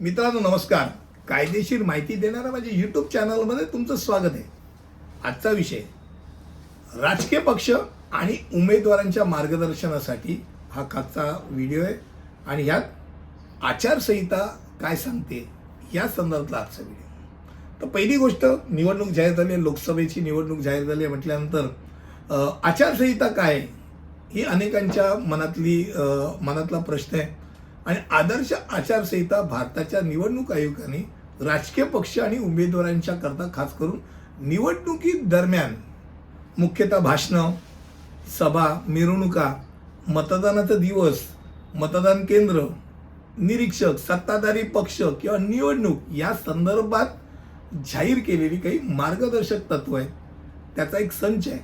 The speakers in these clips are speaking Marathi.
मित्रांनो नमस्कार. कायदेशीर माहिती देणाऱ्या माझ्या यूट्यूब चॅनलमध्ये तुमचं स्वागत आहे. आजचा विषय राजकीय पक्ष आणि उमेदवारांच्या मार्गदर्शनासाठी हा खासचा व्हिडिओ आहे. आणि ह्यात आचारसंहिता काय सांगते या संदर्भातला आजचा व्हिडिओ तर पहिली गोष्ट निवडणूक जाहीर झाली आहे. लोकसभेची निवडणूक जाहीर झाली आहे म्हटल्यानंतर आचारसंहिता काय आहे? ही अनेकांच्या मनातली मनातला प्रश्न आहे. आणि आदर्श आचारसंहिता भारताच्या निवडणूक आयोगाने राजकीय पक्ष आणि उमेदवारांच्या करता खास करून निवडणुकी दरम्यान मुख्यतः भाषणं सभा मिरवणुका मतदानाचा दिवस मतदान केंद्र निरीक्षक सत्ताधारी पक्ष किंवा निवडणूक या संदर्भात जाहीर केलेली काही मार्गदर्शक तत्व आहेत. त्याचा एक संच आहे.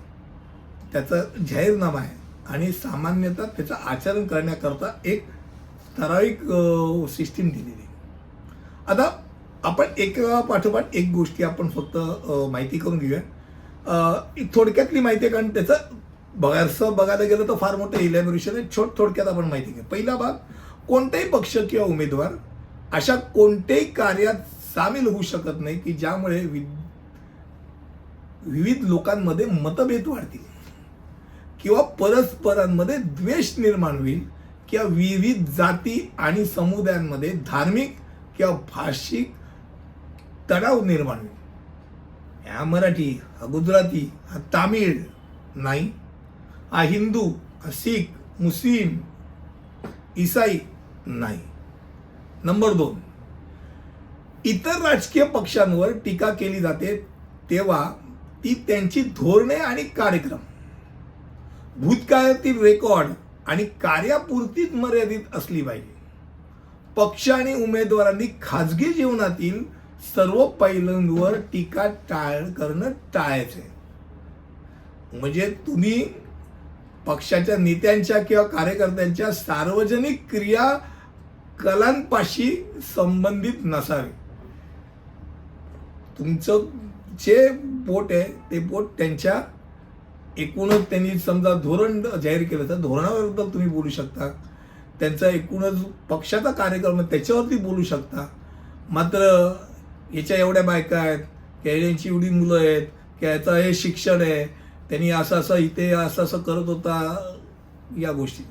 त्याचं जाहीरनामा आहे. आणि सामान्यतः त्याचं आचरण करण्याकरता एक ठराविक सिस्टीम दिलेली. आता आपण एका पाठोपाठ एक गोष्टी आपण फक्त माहिती करून घेऊया. एक थोडक्यातली माहिती आहे कारण त्याचं बघायचं बघायला गेलं तर फार मोठं इलॅबोरेशन आहे. छोट थोडक्यात आपण माहिती घेऊ. पहिला भाग कोणताही पक्ष किंवा उमेदवार अशा कोणत्याही कार्यात सामील होऊ शकत नाही की ज्यामुळे वि- विविध लोकांमध्ये मतभेद वाढतील किंवा परस्परांमध्ये द्वेष निर्माण होईल. किंवा विविध जाती आणि समुदायांमध्ये धार्मिक किंवा भाषिक तणाव निर्माण होईल. हा मराठी हा गुजराती हा तामिळ नाही हा हिंदू हा सिख मुस्लिम इसाई नाही. नंबर दोन. इतर राजकीय पक्षांवर टीका केली जाते तेव्हा ती त्यांची धोरणे आणि कार्यक्रम. भूतकाळातील रेकॉर्ड आणि कार्यापुरतीच मर्यादित असली पाहिजे. पक्ष आणि उमेदवारांनी खाजगी जीवनातील सर्व पैलूंवर टीका टाळ करणं टाळायचे म्हणजे तुम्ही पक्षाच्या नेत्यांच्या किंवा कार्यकर्त्यांच्या सार्वजनिक क्रिया कलांपाशी संबंधित नसावे. तुमचं जे बोट आहे ते बोट त्यांच्या एकूणच त्यांनी समजा धोरण जाहीर केलं तर धोरणाबद्दल तुम्ही बोलू शकता. त्यांचा एकूणच पक्षाचा कार्यक्रम त्याच्यावरती बोलू शकता. मात्र याच्या एवढ्या बायका आहेत की यांची एवढी मुलं आहेत की याचं हे शिक्षण आहे त्यांनी असं असं इथे असं असं करत होता या गोष्टी.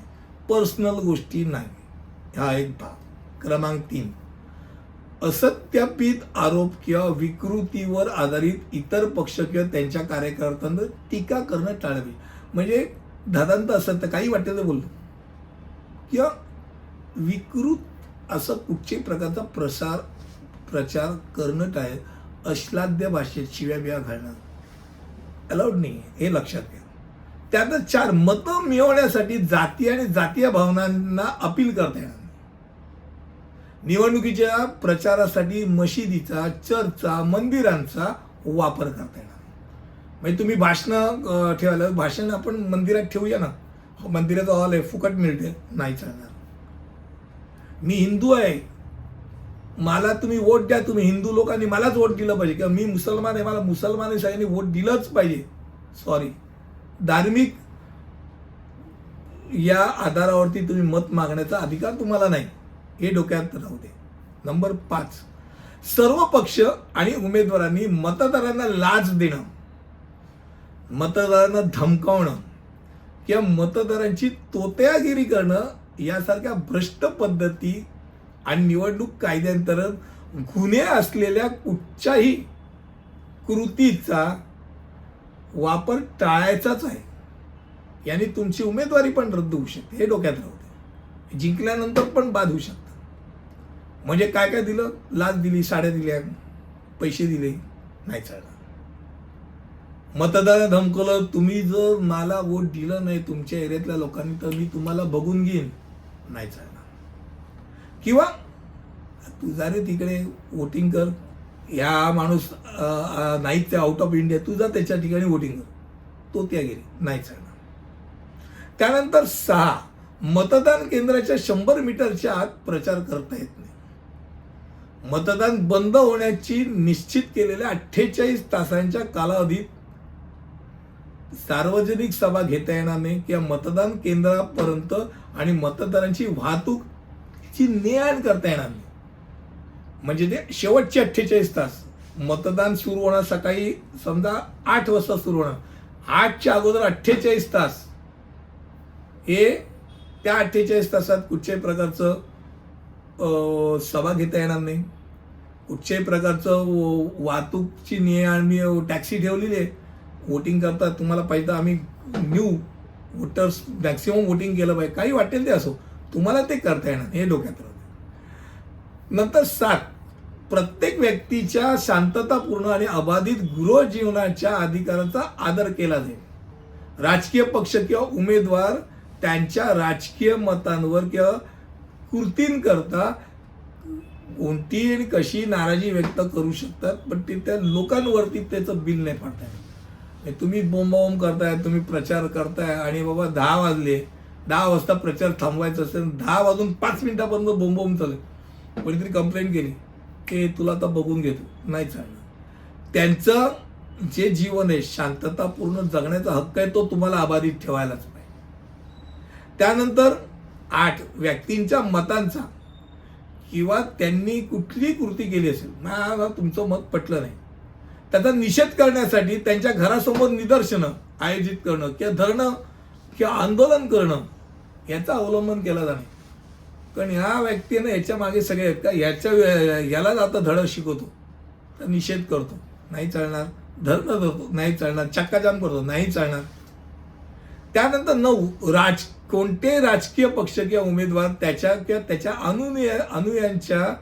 पर्सनल गोष्टी नाही. हा एक भाग. क्रमांक तीन. असत्यापित आरोप किंवा विकृतीवर आधारित इतर पक्ष किंवा त्यांच्या कार्यकर्त्यांवर टीका करणं टाळावी. म्हणजे दादांत असत्य काही वाटेल तर बोलतो किंवा विकृत असं कुठच्याही प्रकारचा प्रसार प्रचार करणं टाळेल अश्लाद्य भाषेत शिव्या बिया घालणं. अलाउड नाही हे लक्षात घ्या. त्यातच चार मतं मिळवण्यासाठी जाती आणि जातीय भावनांना अपील करता येणार. निवडणुकीच्या प्रचारासाठी मशिदीचा चर्चचा मंदिरांचा वापर करता येणार. म्हणजे तुम्ही भाषणं ठेवायला भाषण आपण मंदिरात ठेवूया ना. हो, मंदिराचा हॉल आहे फुकट मिळते नाही चालणार. मी हिंदू आहे. मला तुम्ही वोट द्या तुम्ही हिंदू लोकांनी मलाच वोट दिलं पाहिजे. किंवा मी मुसलमान आहे मला मुसलमान सगळ्यांनी वोट दिलंच पाहिजे. सॉरी धार्मिक या आधारावरती तुम्ही मत मागण्याचा अधिकार तुम्हाला नाही. हे डोक्यात राहू दे. नंबर पाच. सर्व पक्ष आणि उमेदवारांनी मतदारांना लाच देणं. मतदारांना धमकावणं. किंवा मतदारांची तोत्यागिरी करणं यासारख्या भ्रष्ट पद्धती आणि निवडणूक कायद्यांतर्गत गुन्हे असलेल्या कुठच्याही कृतीचा वापर टाळायचाच आहे. याने तुमची उमेदवारी पण रद्द होऊ शकते. हे डोक्यात राहू दे. जिंकल्यानंतर पण बाद होऊ शकते. म्हणजे काय काय दिलं? लाच दिली साड्या दिल्या पैसे दिले. नाही चालणार. मतदार धमकवलं तुम्ही जर मला वोट दिलं नाही तुमच्या एरियातल्या लोकांनी तर मी तुम्हाला बघून घेईन. नाही चालणार. किंवा तू जा रे तिकडे वोटिंग कर. ह्या माणूस नाही ते आउट ऑफ इंडिया तू जा त्याच्या ठिकाणी वोटिंग कर. तो त्या गेली. नाही चालणार. त्यानंतर सहा मतदान केंद्राच्या शंभर मीटरच्या आत प्रचार करता येत नाही. मतदान बंद होण्याची निश्चित केलेल्या अठ्ठेचाळीस तासांच्या कालावधीत सार्वजनिक सभा घेता येणार नाही किंवा मतदान केंद्रापर्यंत आणि मतदारांची वाहतूक ची ने आण करता येणार नाही. म्हणजे ते शेवटचे अठ्ठेचाळीस तास. मतदान सुरू होणार सकाळी समजा आठ वाजता सुरू होणार. आठच्या अगोदर अठ्ठेचाळीस तास. हे त्या अठ्ठेचाळीस तासात कुठच्याही प्रकारचं सभा घेता येणार नाही. कुठच्याही प्रकारचं वाहतूकची निय आम्ही टॅक्सी ठेवलेली आहे. वोटिंग करता तुम्हाला पाहिजे तर आम्ही न्यू वोटर्स मॅक्सिमम वोटिंग केलं पाहिजे. काही वाटेल ते असो. तुम्हाला ते करता येणार हे डोक्यात राहते नंतर सात प्रत्येक व्यक्तीच्या शांततापूर्ण आणि अबाधित गृह जीवनाच्या अधिकाराचा आदर केला जाईल. राजकीय पक्ष किंवा उमेदवार त्यांच्या राजकीय मतांवर किंवा कृतींकरता कोणती आणि कशी नाराजी व्यक्त करू शकतात पण ते त्या लोकांवरती त्याचं बिल नाही पाडता येत. तुम्ही बोंबाबोंब करताय तुम्ही प्रचार करताय आणि बाबा दहा वाजले दहा वाजता प्रचार थांबवायचा असेल दहा वाजून पाच मिनिटापर्यंत बोंबाबोंब चालेल. कोणीतरी कंप्लेंट केली की तुला आता बघून घेतो. नाही चालणार. त्यांचं जे जीवन आहे शांततापूर्ण जगण्याचा हक्क आहे तो तुम्हाला अबाधित ठेवायलाच पाहिजे. त्यानंतर आठ व्यक्तींच्या मतांचा किंवा त्यांनी कुठली कृती केली असेल मला तुमचं मत पटलं नाही. त्याचा निषेध करण्यासाठी त्यांच्या घरासमोर निदर्शनं आयोजित करणं किंवा धरणं किंवा आंदोलन करणं याचा अवलंबन केला जाणे. कारण ह्या व्यक्तीनं याच्या मागे सगळे आहेत का? याच्या यालाच आता धडं शिकवतो. तर निषेध करतो. नाही चालणार. धरणं धरतो. नाही चालणार. चक्काजाम करतो. नाही चालणार. त्यानंतर नऊ राज कोणते राजकीय पक्ष किंवा उमेदवार त्याच्या किंवा त्याच्या अनुया अनुयांच्या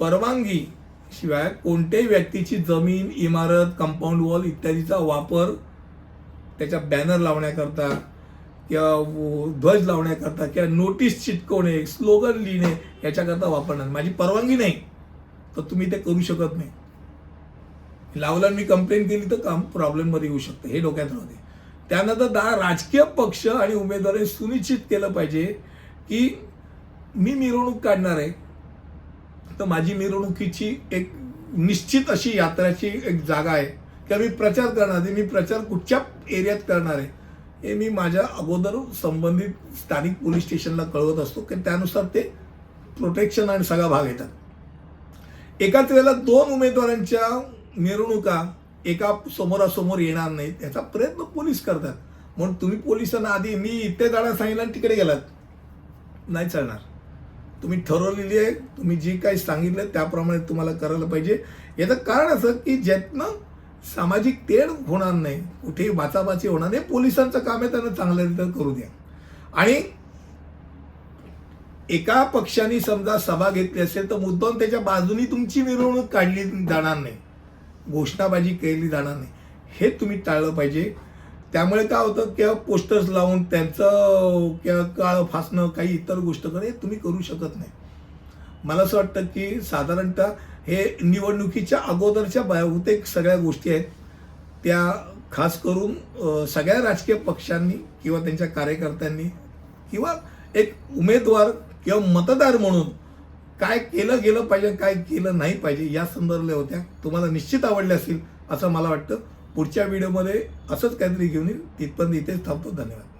परवानगी शिवाय कोणत्याही व्यक्तीची जमीन इमारत कंपाऊंड वॉल इत्यादीचा वापर त्याच्या बॅनर लावण्याकरता किंवा ध्वज लावण्याकरता किंवा नोटीस चिटकवणे स्लोगन लिहिणे याच्याकरता वापरणार. माझी परवानगी नाही तर तुम्ही ते करू शकत नाही. लावलं मी कंप्लेंट केली तर काम प्रॉब्लेममध्ये येऊ शकतं. हे डोक्यात राहते त्यानंतर दहा राजकीय पक्ष आणि उमेदवारांनी सुनिश्चित केलं पाहिजे की मी मिरवणूक काढणार आहे. तर माझी मिरवणुकीची एक निश्चित अशी यात्राची एक जागा आहे. किंवा मी प्रचार करणार आहे. मी प्रचार कुठच्या एरियात करणार आहे? हे मी माझ्या अगोदर संबंधित स्थानिक पोलीस स्टेशनला कळवत असतो. की त्यानुसार ते प्रोटेक्शन आणि सगळा भाग येतात. एकाच वेळेला दोन उमेदवारांच्या मिरवणुका एका समोरासमोर येणार नाहीत याचा प्रयत्न पोलीस करतात. म्हणून तुम्ही पोलिसांना आधी मी इथे जाणार सांगितलं आणि तिकडे गेलात. नाही चालणार. तुम्ही ठरवलेली आहे तुम्ही जी काही सांगितलं त्याप्रमाणे तुम्हाला करायला पाहिजे. याचं कारण असं की ज्यातनं सामाजिक तेढ होणार नाही कुठेही वाचाबाची होणार नाही पोलिसांचं काम आहे त्यांना चांगल्यारीत्या करू द्या. आणि एका पक्षाने समजा सभा घेतली असेल तर मुद्दाम त्याच्या बाजूनी तुमची मिरवणूक काढली जाणार नाही. घोषणाबाजी केली जाणार नाही. हे तुम्ही टाळलं पाहिजे. त्यामुळे काय होतं किंवा पोस्टर्स लावून त्यांचं किंवा काळं फासणं काही इतर गोष्ट करणं हे तुम्ही करू शकत नाही. मला असं वाटतं की साधारणतः हे निवडणुकीच्या अगोदरच्या बहुतेक सगळ्या गोष्टी आहेत. त्या खास करून सगळ्या राजकीय पक्षांनी किंवा त्यांच्या कार्यकर्त्यांनी किंवा एक उमेदवार किंवा मतदार म्हणून काय केलं गेलं पाहिजे काय केलं नाही पाहिजे या संदर्भातल्या होत्या. तुम्हाला निश्चित आवडल्या असतील असं मला वाटतं. पुढच्या व्हिडिओमध्ये असंच काहीतरी घेऊन येईल. तिथपर्यंत इथेच थांबतो. धन्यवाद.